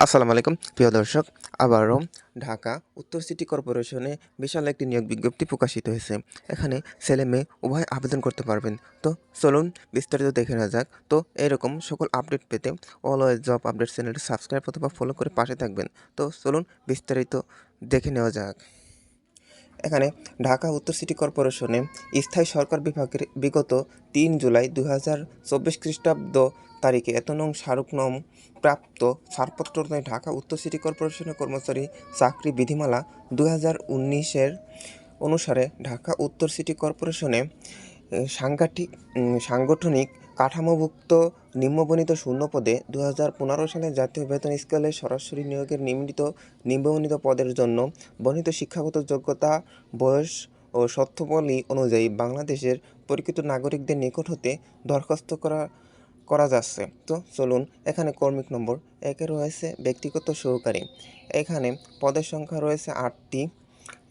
আসসালামু আলাইকুম। প্রিয় দর্শক, আবারও ঢাকা উত্তর সিটি কর্পোরেশনে বিশাল একটি নিয়োগ বিজ্ঞপ্তি প্রকাশিত হয়েছে। এখানে ছেলে মেয়ে উভয় আবেদন করতে পারবেন। তো চলুন বিস্তারিত দেখে নেওয়া যাক। তো এরকম সকল আপডেট পেতে অলওয়েজ জব আপডেট চ্যানেলটি সাবস্ক্রাইব অথবা ফলো করে পাশে থাকবেন। তো চলুন বিস্তারিত দেখে নেওয়া যাক। এখানে ঢাকা উত্তর সিটি কর্পোরেশনে স্থায়ী সরকার বিভাগের বিগত তিন জুলাই দু হাজার চব্বিশ খ্রিস্টাব্দ তারিখে এত নং স্মারক নম প্রাপ্ত ছাড়পত্র ঢাকা উত্তর সিটি কর্পোরেশনের কর্মচারী চাকরি বিধিমালা দু হাজার উনিশের অনুসারে ঢাকা উত্তর সিটি কর্পোরেশনে সাংগঠনিক সাংগঠনিক কাঠামোভুক্ত নিম্নবণিত শূন্য পদে দু হাজার পনেরো সালে জাতীয় বেতন স্কেলে সরাসরি নিয়োগের নিম্নিত নিম্নবণিত পদের জন্য বর্ণিত শিক্ষাগত যোগ্যতা, বয়স ও সত্যবলী অনুযায়ী বাংলাদেশের পরিচিত নাগরিকদের নিকট হতে দরখাস্ত করা করা যাচ্ছে। তো চলুন, এখানে কর্মিক নম্বর একে রয়েছে ব্যক্তিগত সহকারী। এখানে পদের সংখ্যা রয়েছে আটটি।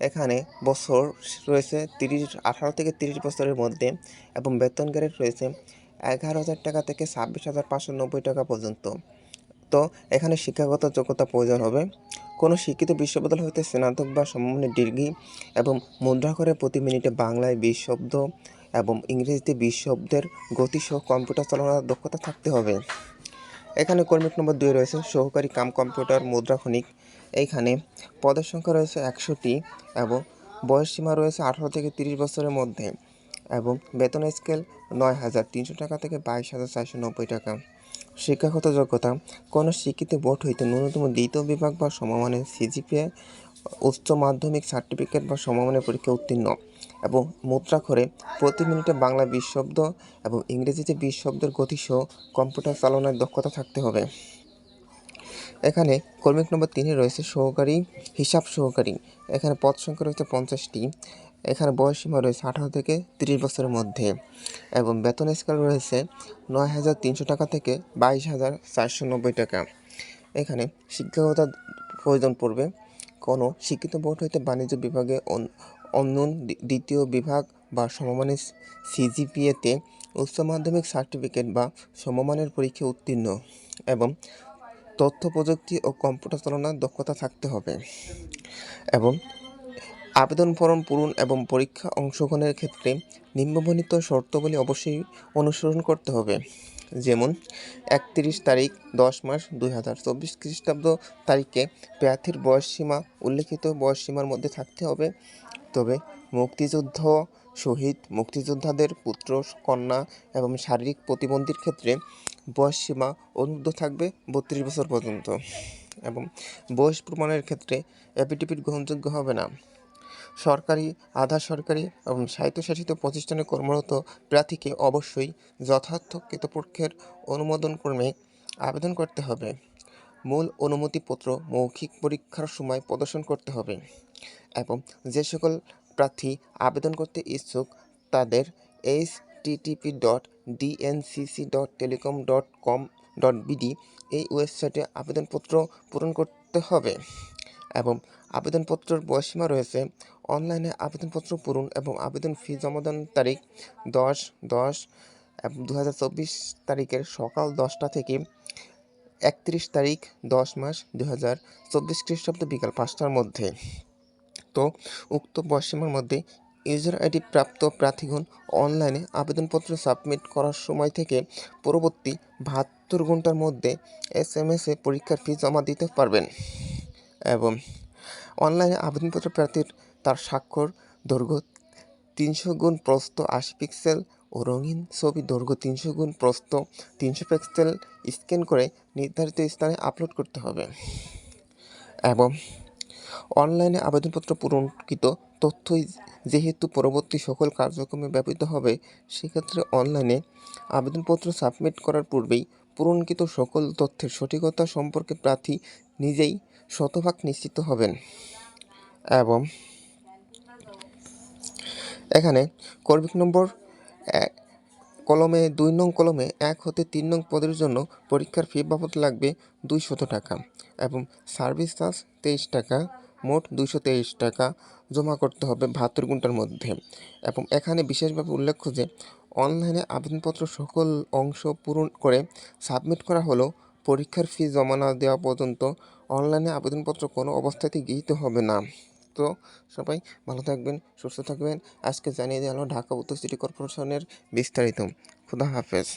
এখানে বছর রয়েছে তিরিশ, আঠারো থেকে তিরিশ বছরের মধ্যে এবং বেতন গ্রেড রয়েছে এগারো হাজার টাকা থেকে ছাব্বিশ হাজার পাঁচশো নব্বই টাকা পর্যন্ত। তো এখানে শিক্ষাগত যোগ্যতা প্রয়োজন হবে। কোনো শিক্ষিত বিশ্ববিদ্যালয় হতে স্নাতক বা সমমানের ডিগ্রি এবং মুদ্রা করে প্রতি মিনিটে বাংলায় বিশ শব্দ এবং ইংরেজিতে বিশ শব্দের গতিসহ কম্পিউটার চালানোর দক্ষতা থাকতে হবে। এখানে কর্মিক নম্বর দুই রয়েছে। সহকারী কাম কম্পিউটার মুদ্রাক্ষণিক এইখানে পদের সংখ্যা রয়েছে একশোটি এবং বয়স সীমা রয়েছে আঠারো থেকে তিরিশ বছরের মধ্যে এবং বেতন স্কেল নয় হাজার তিনশো টাকা থেকে বাইশ হাজার চারশো নব্বই টাকা। শিক্ষাগত যোগ্যতা, কোনো শিক্ষিত বোর্ড হইতে ন্যূনতম দ্বিতীয় বিভাগ বা সমমানের সিজিপিএ, উচ্চ মাধ্যমিক সার্টিফিকেট বা সমমানের পরীক্ষা উত্তীর্ণ। এবং মুদ্রাক্ষরে প্রতি মিনিটে বাংলা বিশ শব্দ এবং ইংরেজিতে বিশ শব্দের গতিসহ কম্পিউটার চালানোর দক্ষতা থাকতে হবে। এখানে কর্মিক নম্বর তিনে রয়েছে সহকারী, হিসাব সহকারী। এখানে পদ সংখ্যা রয়েছে পঞ্চাশটি। এখানে বয়স সীমা রয়েছে আঠারো থেকে তিরিশ বছরের মধ্যে এবং বেতন স্কেল রয়েছে নয় হাজার তিনশো টাকা থেকে বাইশ হাজার চারশো নব্বই টাকা। এখানে শিক্ষকতা প্রয়োজন পড়বে। কোনো শিক্ষিত বোর্ড হইতে বাণিজ্য বিভাগে অন- অন্য দ্বিতীয় বিভাগ বা সমমানের সিজিপিএতে উচ্চ মাধ্যমিক সার্টিফিকেট বা সমমানের পরীক্ষা উত্তীর্ণ এবং তথ্য প্রযুক্তি ও কম্পিউটার চালনার দক্ষতা থাকতে হবে এবং আবেদন ফর্ম পূরণ এবং পরীক্ষা অংশগ্রহণের ক্ষেত্রে নিম্নবর্ণিত শর্তাবলী অবশ্যই অনুসরণ করতে হবে। যেমন, একত্রিশ তারিখ, দশ মাস দুই হাজার চব্বিশ খ্রিস্টাব্দ তারিখে প্রার্থীর বয়সসীমা, উল্লেখিত বয়সসীমার মধ্যে থাকতে হবে। তবে মুক্তিযুদ্ধ শহীদ মুক্তিযোদ্ধাদের পুত্র, কন্যা এবং শারীরিক প্রতিবন্ধীর ক্ষেত্রে বয়সসীমা অনুদ্ধ থাকবে বত্রিশ বছর পর্যন্ত এবং বয়স প্রমাণের ক্ষেত্রে অ্যাফিডেভিট গ্রহণযোগ্য হবে না। সরকারি, আধা সরকারি এবং স্বায়ত্তশাসিত প্রতিষ্ঠানে কর্মরত প্রার্থীকে অবশ্যই যথার্থ কৃতপক্ষের অনুমোদন ক্রমে আবেদন করতে হবে। মূল অনুমতিপত্র মৌখিক পরীক্ষার সময় প্রদর্শন করতে হবে। এবং যে সকল প্রার্থী আবেদন করতে ইচ্ছুক তাদের H TTP dot DNCC dot telecom dot com dot BD এই ওয়েবসাইটে আবেদনপত্র পূরণ করতে হবে এবং আবেদনপত্রের বয়সীমা রয়েছে। অনলাইনে আবেদনপত্র পূরণ এবং আবেদন ফি জমাদান তারিখ দশ দশ দু তারিখের সকাল দশটা থেকে একত্রিশ তারিখ দশ মাস দু হাজার চব্বিশ খ্রিস্টাব্দ বিকাল পাঁচটার মধ্যে। তো উক্ত বয়সীমার মধ্যে ইউজার আইডি প্রাপ্ত প্রার্থীগণ অনলাইনে আবেদনপত্র সাবমিট করার সময় থেকে পরবর্তী বাহাত্তর ঘণ্টার মধ্যে এস এম এসে পরীক্ষার ফি জমা দিতে পারবেন এবং অনলাইনে আবেদনপত্র প্রার্থীর তার স্বাক্ষর, দৈর্ঘ্য তিনশো গুণ প্রস্ত আশি পিক্সেল ও রঙিন ছবি দৈর্ঘ্য তিনশো গুণ প্রস্ত তিনশো পিক্সেল স্ক্যান করে নির্ধারিত স্থানে আপলোড করতে হবে। এবং অনলাইনে আবেদনপত্র পূরণকৃত তথ্যই যেহেতু পরবর্তী সকল কার্যক্রমে ব্যবহৃত হবে, সেক্ষেত্রে অনলাইনে আবেদনপত্র সাবমিট করার পূর্বেই পূরণকৃত সকল তথ্যের সঠিকতা সম্পর্কে প্রার্থী নিজেই শতভাগ নিশ্চিত হবেন। এবং এখানে কর্মিক নম্বর কলমে, দুই নং কলমে এক হতে তিন নং পদের জন্য পরীক্ষার ফি বাবদ লাগবে দুইশত টাকা এবং সার্ভিস চার্জ তেইশ টাকা, মোট দুইশো তেইশ টাকা জমা করতে হবে বাহাত্তর ঘণ্টার মধ্যে এবং এখানে বিশেষভাবে উল্লেখ্য যে অনলাইনে আবেদনপত্র সকল অংশ পূরণ করে সাবমিট করা হলো পরীক্ষার ফি জমা না দেওয়া পর্যন্ত অনলাইনে আবেদনপত্র কোনো অবস্থাতেই গৃহীত হবে না। তো সবাই ভালো থাকবেন, সুস্থ থাকবেন। আজকে জানিয়ে দেওয়া হলো ঢাকা উত্তর সিটি কর্পোরেশনের বিস্তারিত। খুদা হাফেজ।